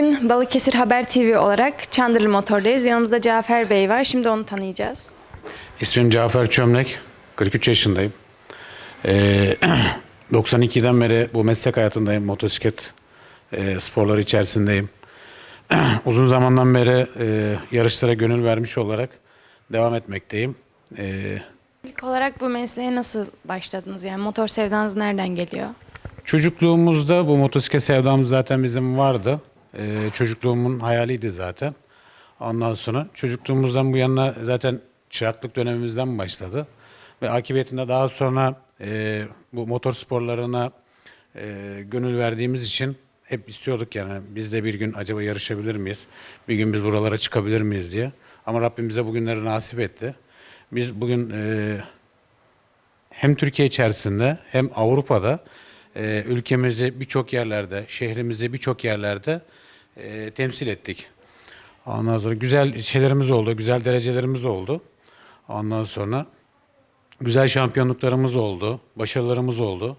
Bugün Balıkesir Haber TV olarak Çandırlı Motor'dayız. Yanımızda Cafer Bey var. Şimdi onu tanıyacağız. İsmim Cafer Çömlek. 43 yaşındayım. Ee, 92'den beri bu meslek hayatındayım. Motosiklet e, sporları içerisindeyim. Uzun zamandan beri e, yarışlara gönül vermiş olarak devam etmekteyim. Ee, İlk olarak bu mesleğe nasıl başladınız? Yani motor sevdanız nereden geliyor? çocukluğumuzda bu motosiklet sevdamız zaten bizim vardı. Ee, çocukluğumun hayaliydi zaten. Ondan sonra çocukluğumuzdan bu yana zaten çıraklık dönemimizden başladı. Ve akıbetinde daha sonra e, bu motor sporlarına e, gönül verdiğimiz için hep istiyorduk yani biz de bir gün acaba yarışabilir miyiz? Bir gün biz buralara çıkabilir miyiz diye. Ama Rabbim bize bugünleri nasip etti. Biz bugün e, hem Türkiye içerisinde hem Avrupa'da e, ülkemizi birçok yerlerde, şehrimizi birçok yerlerde e, temsil ettik. Ondan sonra güzel şeylerimiz oldu, güzel derecelerimiz oldu. Ondan sonra güzel şampiyonluklarımız oldu, başarılarımız oldu.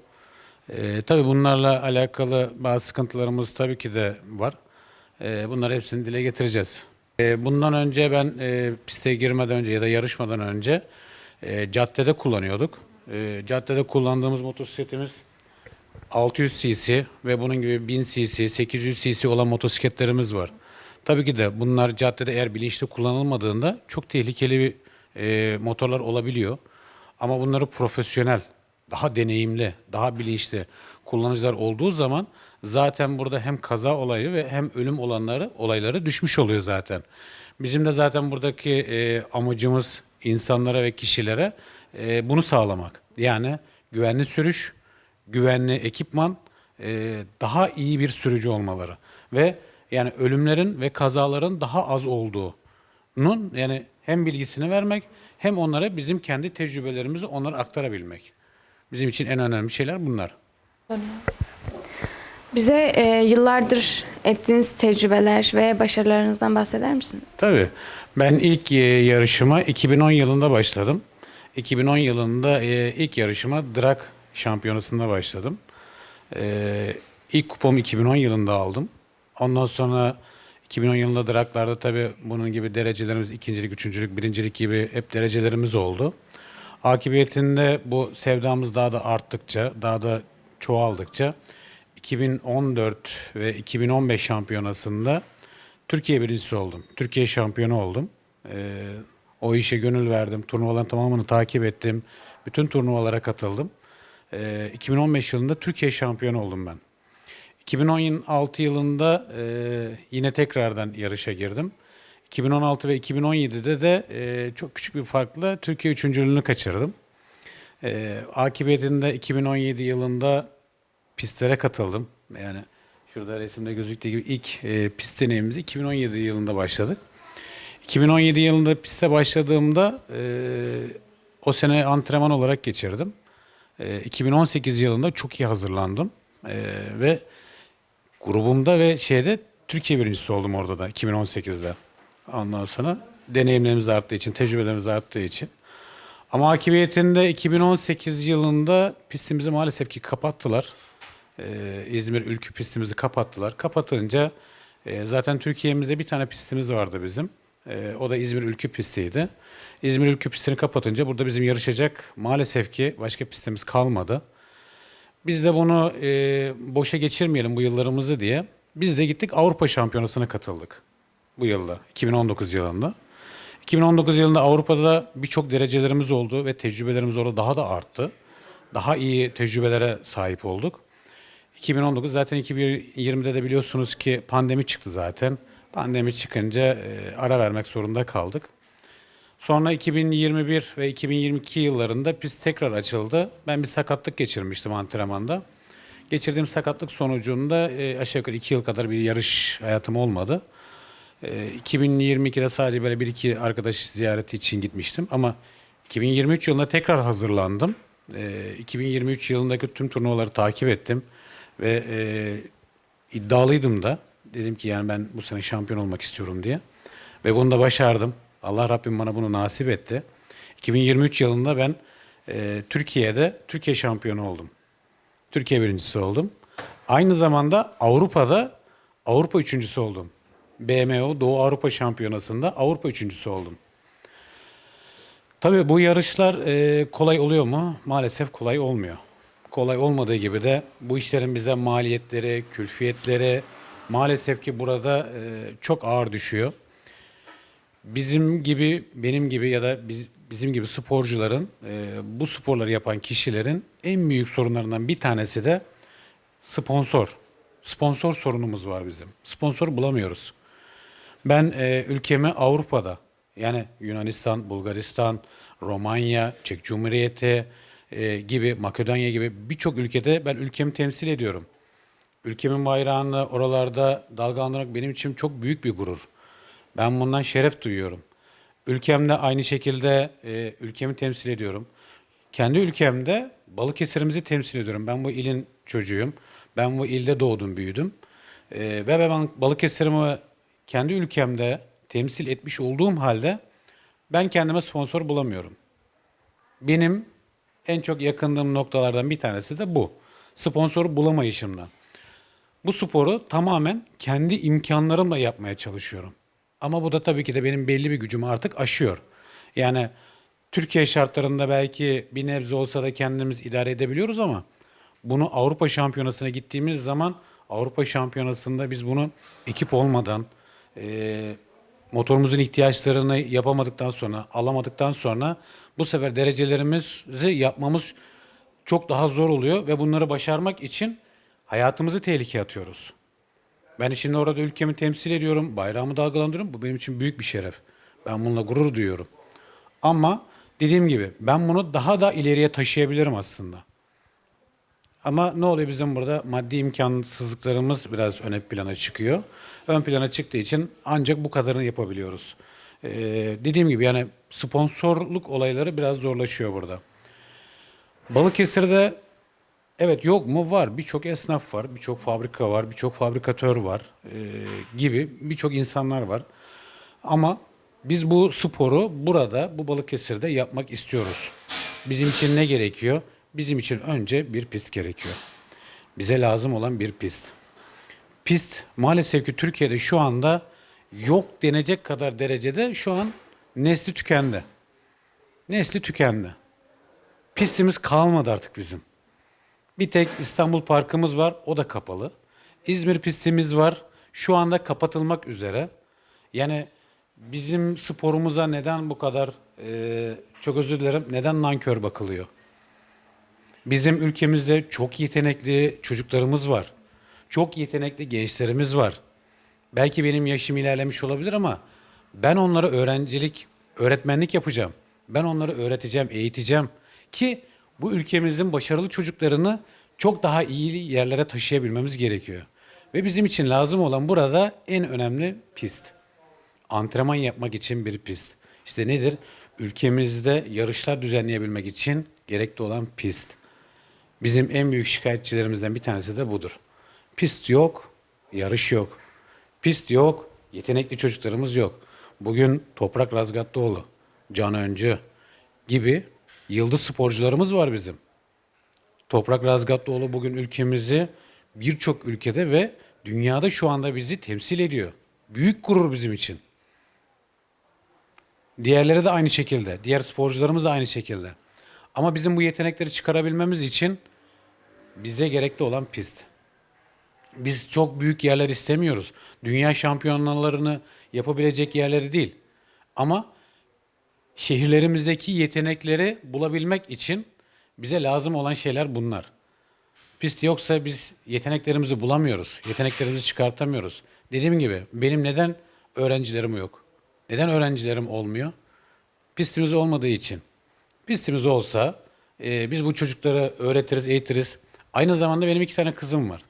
E, tabii bunlarla alakalı bazı sıkıntılarımız tabii ki de var. E, bunları hepsini dile getireceğiz. E, bundan önce ben e, piste girmeden önce ya da yarışmadan önce e, caddede kullanıyorduk. E, caddede kullandığımız motosikletimiz 600 cc ve bunun gibi 1000 cc, 800 cc olan motosikletlerimiz var. Tabii ki de bunlar caddede eğer bilinçli kullanılmadığında çok tehlikeli bir, e, motorlar olabiliyor. Ama bunları profesyonel, daha deneyimli, daha bilinçli kullanıcılar olduğu zaman zaten burada hem kaza olayı ve hem ölüm olanları olayları düşmüş oluyor zaten. Bizim de zaten buradaki e, amacımız insanlara ve kişilere e, bunu sağlamak. Yani güvenli sürüş, güvenli ekipman, e, daha iyi bir sürücü olmaları ve yani ölümlerin ve kazaların daha az olduğunun yani hem bilgisini vermek hem onlara bizim kendi tecrübelerimizi onlara aktarabilmek. Bizim için en önemli şeyler bunlar. Bize e, yıllardır ettiğiniz tecrübeler ve başarılarınızdan bahseder misiniz? Tabii. Ben ilk e, yarışıma 2010 yılında başladım. 2010 yılında e, ilk yarışıma drag şampiyonasında başladım. E, ilk kupamı 2010 yılında aldım. Ondan sonra 2010 yılında draglarda tabii bunun gibi derecelerimiz ikincilik, üçüncülük, birincilik gibi hep derecelerimiz oldu. Akibiyetinde bu sevdamız daha da arttıkça, daha da çoğaldıkça 2014 ve 2015 şampiyonasında Türkiye birincisi oldum. Türkiye şampiyonu oldum. Ee, o işe gönül verdim. Turnuvaların tamamını takip ettim. Bütün turnuvalara katıldım. Ee, 2015 yılında Türkiye şampiyonu oldum ben. 2016 yılında e, yine tekrardan yarışa girdim. 2016 ve 2017'de de e, çok küçük bir farkla Türkiye üçüncülüğünü kaçırdım. E, akibetinde 2017 yılında pistlere katıldım. Yani şurada resimde gözüktüğü gibi ilk e, pist deneyimimizi 2017 yılında başladık. 2017 yılında piste başladığımda e, o sene antrenman olarak geçirdim. E, 2018 yılında çok iyi hazırlandım E, ve grubumda ve şeyde Türkiye birincisi oldum orada da 2018'de. Ondan sonra deneyimlerimiz arttığı için, tecrübelerimiz arttığı için. Ama akibiyetinde 2018 yılında pistimizi maalesef ki kapattılar. Ee, İzmir Ülkü pistimizi kapattılar. Kapatınca e, zaten Türkiye'mizde bir tane pistimiz vardı bizim. Ee, o da İzmir Ülkü pistiydi. İzmir Ülkü pistini kapatınca burada bizim yarışacak maalesef ki başka pistimiz kalmadı. Biz de bunu e, boşa geçirmeyelim bu yıllarımızı diye. Biz de gittik Avrupa Şampiyonası'na katıldık bu yılda, 2019 yılında. 2019 yılında Avrupa'da birçok derecelerimiz oldu ve tecrübelerimiz orada daha da arttı. Daha iyi tecrübelere sahip olduk. 2019 zaten 2020'de de biliyorsunuz ki pandemi çıktı zaten. Pandemi çıkınca e, ara vermek zorunda kaldık. Sonra 2021 ve 2022 yıllarında pist tekrar açıldı. Ben bir sakatlık geçirmiştim antrenmanda. Geçirdiğim sakatlık sonucunda e, aşağı yukarı 2 yıl kadar bir yarış hayatım olmadı. E, 2022'de sadece böyle bir iki arkadaş ziyareti için gitmiştim ama 2023 yılında tekrar hazırlandım. E, 2023 yılındaki tüm turnuvaları takip ettim ve e, iddialıydım da. Dedim ki yani ben bu sene şampiyon olmak istiyorum diye. Ve bunu da başardım. Allah Rabbim bana bunu nasip etti. 2023 yılında ben e, Türkiye'de Türkiye şampiyonu oldum. Türkiye birincisi oldum. Aynı zamanda Avrupa'da Avrupa üçüncüsü oldum. BMO Doğu Avrupa Şampiyonası'nda Avrupa üçüncüsü oldum. Tabii bu yarışlar e, kolay oluyor mu? Maalesef kolay olmuyor. Kolay olmadığı gibi de bu işlerin bize maliyetleri, külfiyetleri maalesef ki burada e, çok ağır düşüyor. Bizim gibi, benim gibi ya da biz- bizim gibi sporcuların, e, bu sporları yapan kişilerin en büyük sorunlarından bir tanesi de sponsor. Sponsor sorunumuz var bizim. Sponsor bulamıyoruz. Ben e, ülkemi Avrupa'da yani Yunanistan, Bulgaristan, Romanya, Çek Cumhuriyeti e, gibi Makedonya gibi birçok ülkede ben ülkemi temsil ediyorum. Ülkemin bayrağını oralarda dalgalandırmak benim için çok büyük bir gurur. Ben bundan şeref duyuyorum. Ülkemde aynı şekilde e, ülkemi temsil ediyorum. Kendi ülkemde Balıkesir'imizi temsil ediyorum. Ben bu ilin çocuğuyum. Ben bu ilde doğdum, büyüdüm. E, ve ben Balıkesir'imi kendi ülkemde temsil etmiş olduğum halde ben kendime sponsor bulamıyorum. Benim en çok yakındığım noktalardan bir tanesi de bu. Sponsor bulamayışımdan. Bu sporu tamamen kendi imkanlarımla yapmaya çalışıyorum. Ama bu da tabii ki de benim belli bir gücümü artık aşıyor. Yani Türkiye şartlarında belki bir nebze olsa da kendimiz idare edebiliyoruz ama bunu Avrupa Şampiyonası'na gittiğimiz zaman Avrupa Şampiyonası'nda biz bunu ekip olmadan eee, motorumuzun ihtiyaçlarını yapamadıktan sonra, alamadıktan sonra bu sefer derecelerimizi yapmamız çok daha zor oluyor ve bunları başarmak için hayatımızı tehlikeye atıyoruz. Ben şimdi orada ülkemi temsil ediyorum, bayrağımı dalgalandırıyorum. Bu benim için büyük bir şeref. Ben bununla gurur duyuyorum. Ama dediğim gibi ben bunu daha da ileriye taşıyabilirim aslında. Ama ne oluyor bizim burada maddi imkansızlıklarımız biraz ön plana çıkıyor. Ön plana çıktığı için ancak bu kadarını yapabiliyoruz. Ee, dediğim gibi yani sponsorluk olayları biraz zorlaşıyor burada. Balıkesir'de evet yok mu var birçok esnaf var, birçok fabrika var, birçok fabrikatör var ee, gibi birçok insanlar var. Ama biz bu sporu burada bu Balıkesir'de yapmak istiyoruz. Bizim için ne gerekiyor? Bizim için önce bir pist gerekiyor. Bize lazım olan bir pist. Pist maalesef ki Türkiye'de şu anda yok denecek kadar derecede şu an nesli tükendi. Nesli tükendi. Pistimiz kalmadı artık bizim. Bir tek İstanbul Parkımız var, o da kapalı. İzmir pistimiz var, şu anda kapatılmak üzere. Yani bizim sporumuza neden bu kadar, eee, çok özür dilerim, neden nankör bakılıyor? Bizim ülkemizde çok yetenekli çocuklarımız var. Çok yetenekli gençlerimiz var. Belki benim yaşım ilerlemiş olabilir ama ben onlara öğrencilik, öğretmenlik yapacağım. Ben onları öğreteceğim, eğiteceğim ki bu ülkemizin başarılı çocuklarını çok daha iyi yerlere taşıyabilmemiz gerekiyor. Ve bizim için lazım olan burada en önemli pist. Antrenman yapmak için bir pist. İşte nedir? Ülkemizde yarışlar düzenleyebilmek için gerekli olan pist. Bizim en büyük şikayetçilerimizden bir tanesi de budur. Pist yok, yarış yok. Pist yok, yetenekli çocuklarımız yok. Bugün Toprak Razgatlıoğlu, Can Öncü gibi yıldız sporcularımız var bizim. Toprak Razgatlıoğlu bugün ülkemizi birçok ülkede ve dünyada şu anda bizi temsil ediyor. Büyük gurur bizim için. Diğerleri de aynı şekilde. Diğer sporcularımız da aynı şekilde. Ama bizim bu yetenekleri çıkarabilmemiz için bize gerekli olan pist. Biz çok büyük yerler istemiyoruz. Dünya şampiyonalarını yapabilecek yerleri değil. Ama şehirlerimizdeki yetenekleri bulabilmek için bize lazım olan şeyler bunlar. Pist yoksa biz yeteneklerimizi bulamıyoruz. Yeteneklerimizi çıkartamıyoruz. Dediğim gibi benim neden öğrencilerim yok? Neden öğrencilerim olmuyor? Pistimiz olmadığı için. Pistimiz olsa e, biz bu çocuklara öğretiriz, eğitiriz. Aynı zamanda benim iki tane kızım var.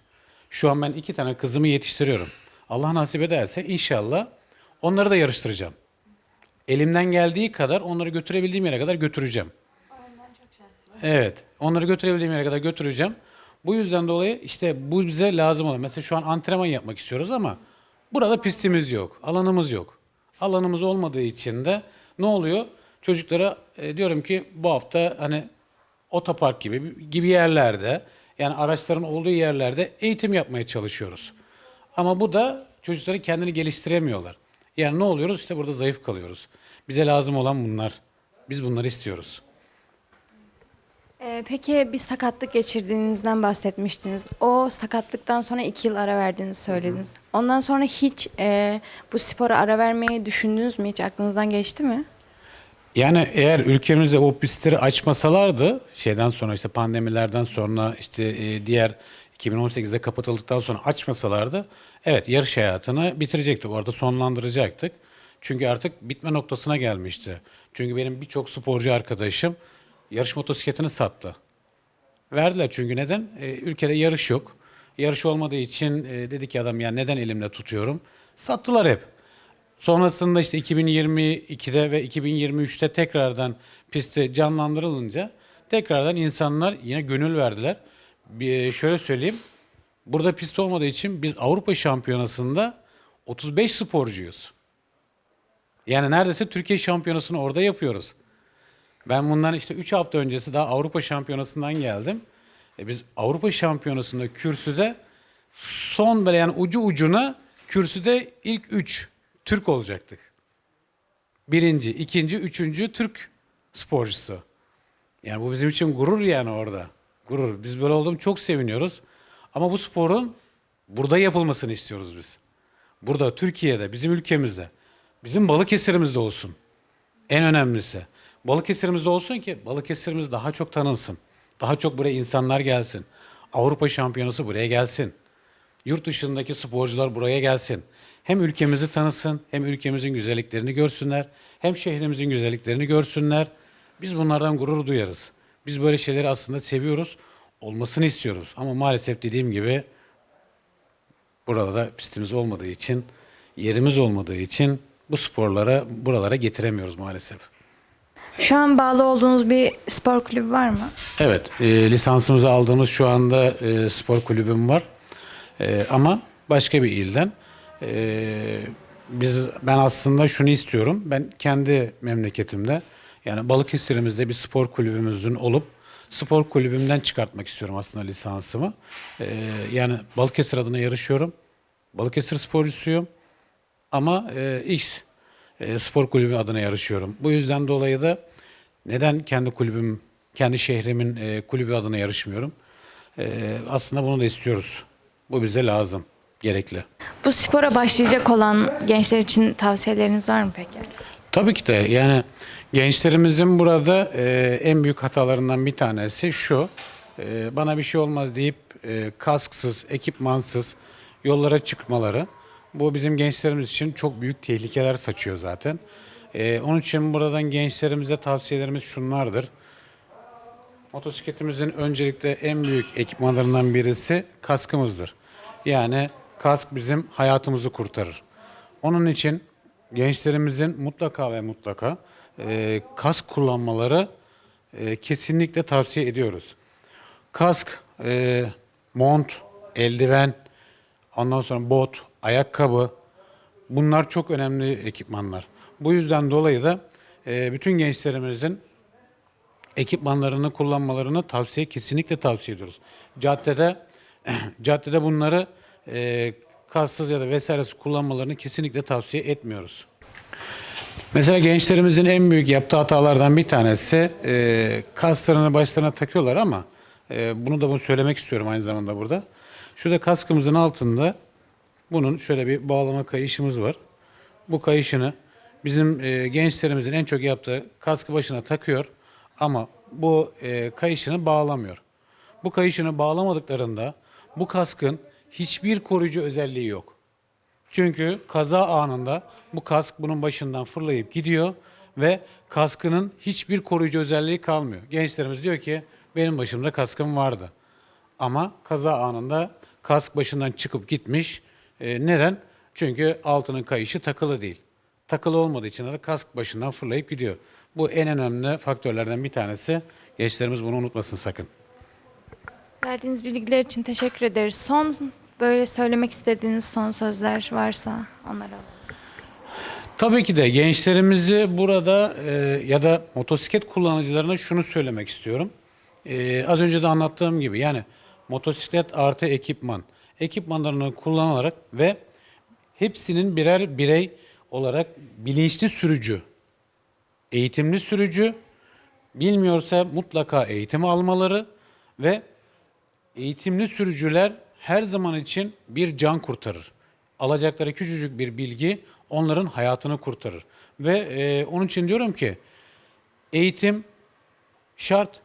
Şu an ben iki tane kızımı yetiştiriyorum. Allah nasip ederse inşallah onları da yarıştıracağım. Elimden geldiği kadar onları götürebildiğim yere kadar götüreceğim. Evet. Onları götürebildiğim yere kadar götüreceğim. Bu yüzden dolayı işte bu bize lazım olan. Mesela şu an antrenman yapmak istiyoruz ama burada pistimiz yok. Alanımız yok. Alanımız olmadığı için de ne oluyor? Çocuklara e, diyorum ki bu hafta hani otopark gibi gibi yerlerde yani araçların olduğu yerlerde eğitim yapmaya çalışıyoruz. Ama bu da çocukları kendini geliştiremiyorlar. Yani ne oluyoruz? İşte burada zayıf kalıyoruz. Bize lazım olan bunlar. Biz bunları istiyoruz. Ee, peki bir sakatlık geçirdiğinizden bahsetmiştiniz. O sakatlıktan sonra iki yıl ara verdiğinizi söylediniz. Ondan sonra hiç e, bu spora ara vermeyi düşündünüz mü? Hiç aklınızdan geçti mi? Yani eğer ülkemizde o pistleri açmasalardı şeyden sonra işte pandemilerden sonra işte e, diğer 2018'de kapatıldıktan sonra açmasalardı evet yarış hayatını bitirecektik. Orada sonlandıracaktık. Çünkü artık bitme noktasına gelmişti. Çünkü benim birçok sporcu arkadaşım yarış motosikletini sattı. Verdiler çünkü neden? E, ülkede yarış yok. Yarış olmadığı için e, dedi ki adam ya neden elimle tutuyorum? Sattılar hep. Sonrasında işte 2022'de ve 2023'te tekrardan pisti canlandırılınca tekrardan insanlar yine gönül verdiler. Bir, şöyle söyleyeyim. Burada pist olmadığı için biz Avrupa Şampiyonası'nda 35 sporcuyuz. Yani neredeyse Türkiye Şampiyonası'nı orada yapıyoruz. Ben bundan işte 3 hafta öncesi daha Avrupa Şampiyonası'ndan geldim. E biz Avrupa Şampiyonası'nda kürsüde son böyle yani ucu ucuna kürsüde ilk 3 Türk olacaktık. Birinci, ikinci, üçüncü Türk sporcusu. Yani bu bizim için gurur yani orada. Gurur. Biz böyle olduğum çok seviniyoruz. Ama bu sporun burada yapılmasını istiyoruz biz. Burada, Türkiye'de, bizim ülkemizde, bizim Balıkesir'imizde olsun. En önemlisi. Balıkesir'imizde olsun ki Balıkesir'imiz daha çok tanınsın. Daha çok buraya insanlar gelsin. Avrupa Şampiyonası buraya gelsin. Yurt dışındaki sporcular buraya gelsin. Hem ülkemizi tanısın, hem ülkemizin güzelliklerini görsünler, hem şehrimizin güzelliklerini görsünler. Biz bunlardan gurur duyarız. Biz böyle şeyleri aslında seviyoruz, olmasını istiyoruz. Ama maalesef dediğim gibi burada da pistimiz olmadığı için, yerimiz olmadığı için bu sporlara buralara getiremiyoruz maalesef. Şu an bağlı olduğunuz bir spor kulübü var mı? Evet, e, lisansımızı aldığımız şu anda e, spor kulübüm var. E, ama başka bir ilden. E, biz ben aslında şunu istiyorum. Ben kendi memleketimde yani Balıkesir'imizde bir spor kulübümüzün olup spor kulübümden çıkartmak istiyorum aslında lisansımı. E, yani Balıkesir adına yarışıyorum. Balıkesir sporcusuyum. Ama e, X e, spor kulübü adına yarışıyorum. Bu yüzden dolayı da neden kendi kulübüm, kendi şehrimin e, kulübü adına yarışmıyorum? E, aslında bunu da istiyoruz. Bu bize lazım, gerekli. Bu spora başlayacak olan gençler için tavsiyeleriniz var mı peki? Tabii ki de yani gençlerimizin burada e, en büyük hatalarından bir tanesi şu. e, bana bir şey olmaz deyip e, kasksız, ekipmansız yollara çıkmaları. Bu bizim gençlerimiz için çok büyük tehlikeler saçıyor zaten. E, onun için buradan gençlerimize tavsiyelerimiz şunlardır. Motosikletimizin öncelikle en büyük ekipmanlarından birisi kaskımızdır. Yani kask bizim hayatımızı kurtarır. Onun için gençlerimizin mutlaka ve mutlaka e, kask kullanmaları e, kesinlikle tavsiye ediyoruz. Kask, e, mont, eldiven, ondan sonra bot, ayakkabı bunlar çok önemli ekipmanlar. Bu yüzden dolayı da e, bütün gençlerimizin ekipmanlarını kullanmalarını tavsiye kesinlikle tavsiye ediyoruz. Caddede caddede bunları e, kassız ya da vesairesi kullanmalarını kesinlikle tavsiye etmiyoruz. Mesela gençlerimizin en büyük yaptığı hatalardan bir tanesi e, kaslarını başlarına takıyorlar ama e, bunu da bunu söylemek istiyorum aynı zamanda burada. Şurada kaskımızın altında bunun şöyle bir bağlama kayışımız var. Bu kayışını bizim e, gençlerimizin en çok yaptığı kaskı başına takıyor ama bu e, kayışını bağlamıyor. Bu kayışını bağlamadıklarında bu kaskın hiçbir koruyucu özelliği yok. Çünkü kaza anında bu kask bunun başından fırlayıp gidiyor ve kaskının hiçbir koruyucu özelliği kalmıyor. Gençlerimiz diyor ki benim başımda kaskım vardı. Ama kaza anında kask başından çıkıp gitmiş. E, neden? Çünkü altının kayışı takılı değil. Takılı olmadığı için de kask başından fırlayıp gidiyor. Bu en önemli faktörlerden bir tanesi. Gençlerimiz bunu unutmasın sakın. Verdiğiniz bilgiler için teşekkür ederiz. Son böyle söylemek istediğiniz son sözler varsa onları alalım. Tabii ki de gençlerimizi burada e, ya da motosiklet kullanıcılarına şunu söylemek istiyorum. E, az önce de anlattığım gibi yani motosiklet artı ekipman. ekipmanlarını kullanarak ve hepsinin birer birey olarak bilinçli sürücü, eğitimli sürücü, bilmiyorsa mutlaka eğitim almaları ve eğitimli sürücüler her zaman için bir can kurtarır. Alacakları küçücük bir bilgi onların hayatını kurtarır. Ve e, onun için diyorum ki eğitim şart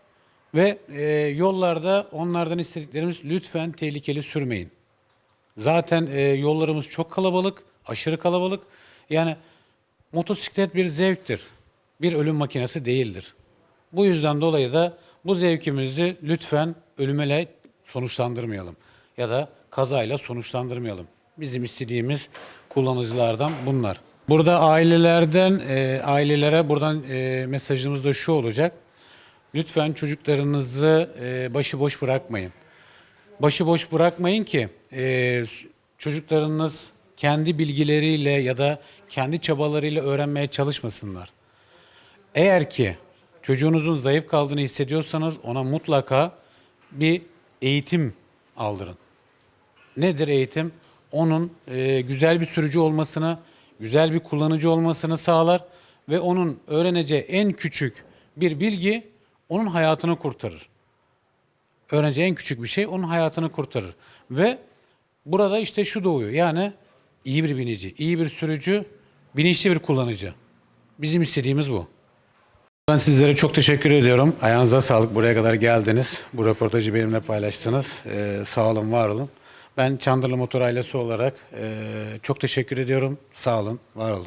ve e, yollarda onlardan istediklerimiz lütfen tehlikeli sürmeyin. Zaten e, yollarımız çok kalabalık, aşırı kalabalık. Yani motosiklet bir zevktir. Bir ölüm makinesi değildir. Bu yüzden dolayı da bu zevkimizi lütfen ölümele sonuçlandırmayalım. Ya da kazayla sonuçlandırmayalım. Bizim istediğimiz kullanıcılardan bunlar. Burada ailelerden, e, ailelere buradan e, mesajımız da şu olacak. Lütfen çocuklarınızı e, başıboş bırakmayın başıboş bırakmayın ki e, çocuklarınız kendi bilgileriyle ya da kendi çabalarıyla öğrenmeye çalışmasınlar. Eğer ki çocuğunuzun zayıf kaldığını hissediyorsanız ona mutlaka bir eğitim aldırın. Nedir eğitim? Onun e, güzel bir sürücü olmasını, güzel bir kullanıcı olmasını sağlar ve onun öğreneceği en küçük bir bilgi onun hayatını kurtarır öğreneceği en küçük bir şey onun hayatını kurtarır. Ve burada işte şu doğuyor. Yani iyi bir binici, iyi bir sürücü, bilinçli bir kullanıcı. Bizim istediğimiz bu. Ben sizlere çok teşekkür ediyorum. Ayağınıza sağlık. Buraya kadar geldiniz. Bu röportajı benimle paylaştınız. Ee, sağ olun, var olun. Ben Çandırlı Motor ailesi olarak e, çok teşekkür ediyorum. Sağ olun, var olun.